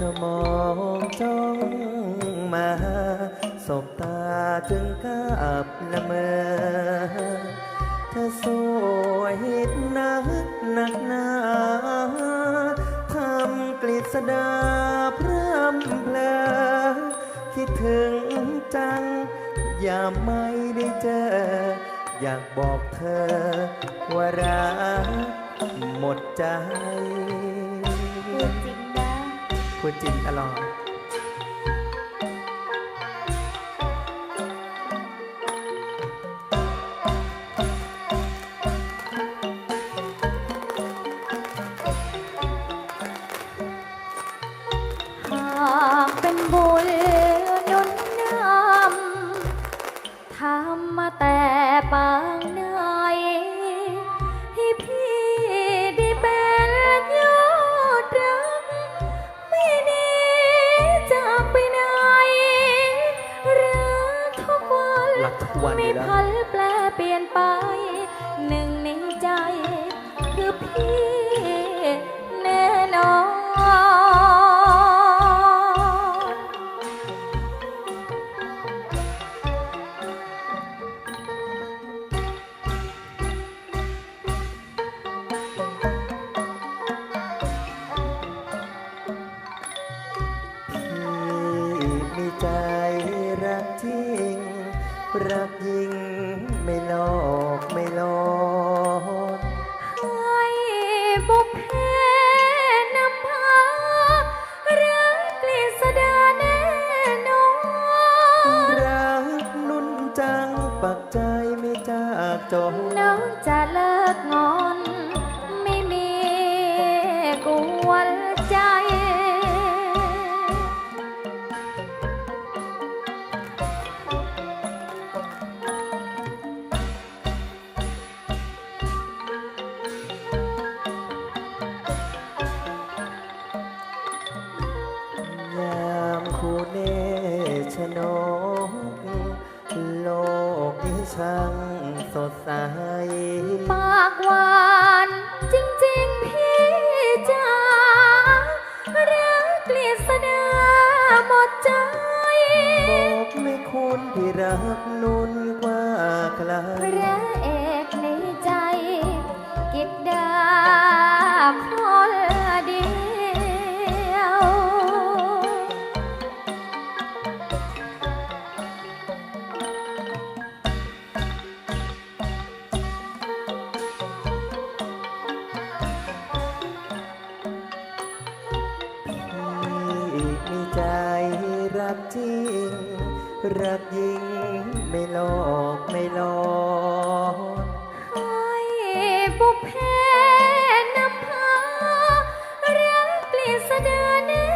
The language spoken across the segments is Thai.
เธอมองจ้องมาสบตาจึงกับละเมอ เธอสวยนักหนักหนาทำกฤษดาพร่ำเพลอคิดถึงจัง อย่าไม่ได้เจอ อยากบอกเธอ ว่ารักหมดใจ จริง พูดจริงตลอด หากเป็นบุญหนุนนำทำมาแต่ปาง รักทุกวันไม่อยู่แล้ว พันแปลเปลี่ยนไป หนึ่งในใจ คือพี่ รักยิ่งไม่หลอกไม่หลอก คู่เนชนกโลกที่ช่างสดใส ปากหวานจริงๆพี่จ๋ารักกลียดาหมดใจ บอกไม่คุณที่รักนุ่น ใจรักจริง รักยิ่งไม่หลอกไม่หลอนให้บุพเพนำพารักกฤษดาแน่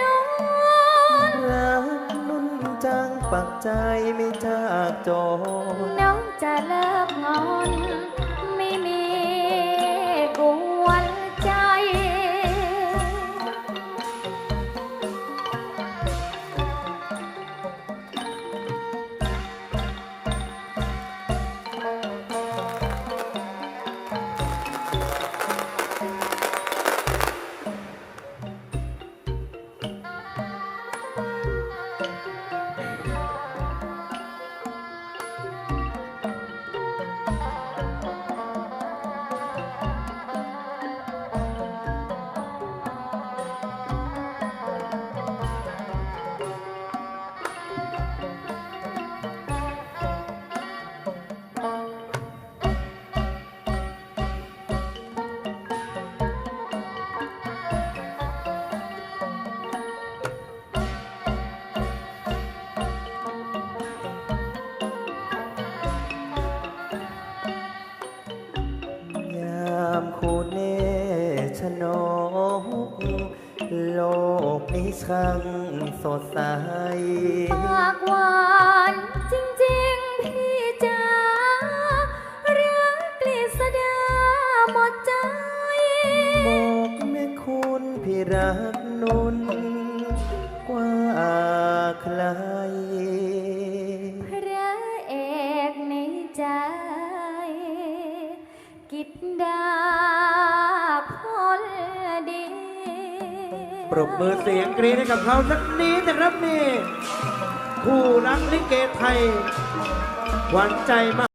นอนรักนุ่นจังปักใจไม่จากจนน้องจะเลิก ชนก โลกนี้ช่างสดใส ปากหวานจริง ปรบมือเสียงกรี๊ดให้กับเขาสักนิดนะครับนี่คู่รักลิเกไทยหวานใจมาก